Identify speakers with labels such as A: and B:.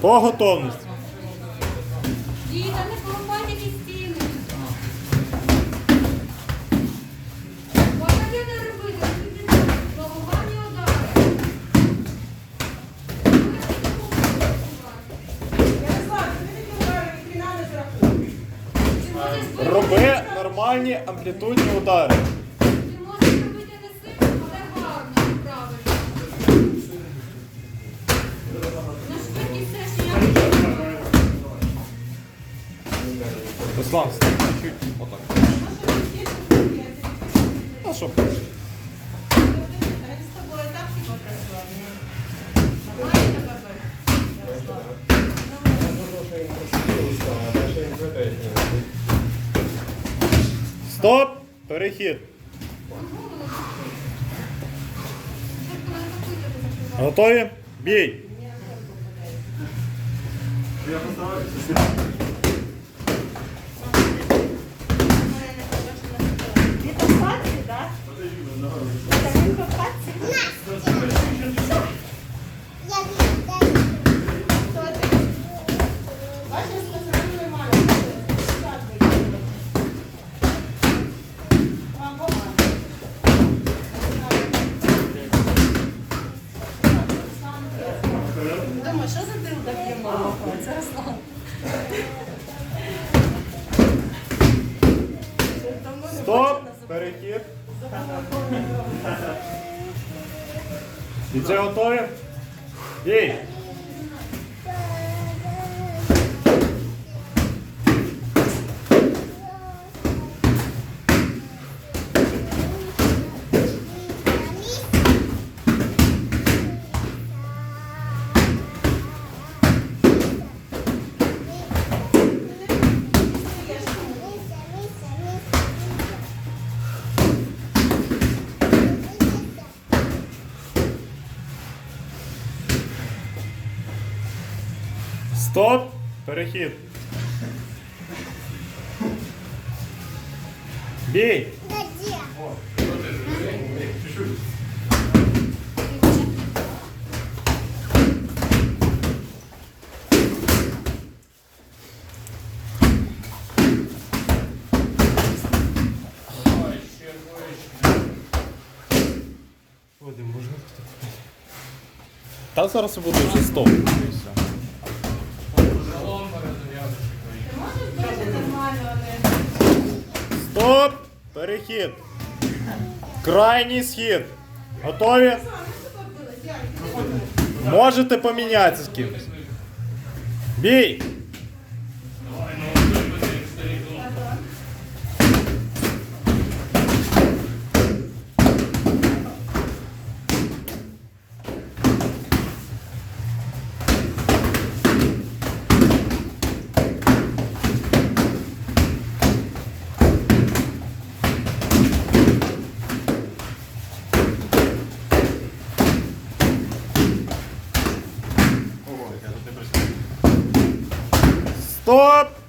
A: По готовності.
B: Діда, не поламайте ті стіни. Можна не робити, головні удари.
A: Роби нормальні амплітудні удари.
C: Працював? Нормально тебе бити? Ярослав?
A: Стоп! Перехід. Готові? Бій!
C: Він
A: Стоп! І це готові? Бій! Стоп! Перехід. Бій! Та зараз буде вже стоп. Перехід. Крайній схід. Готові? Можете помінятися з кимось. Бій! Стоп!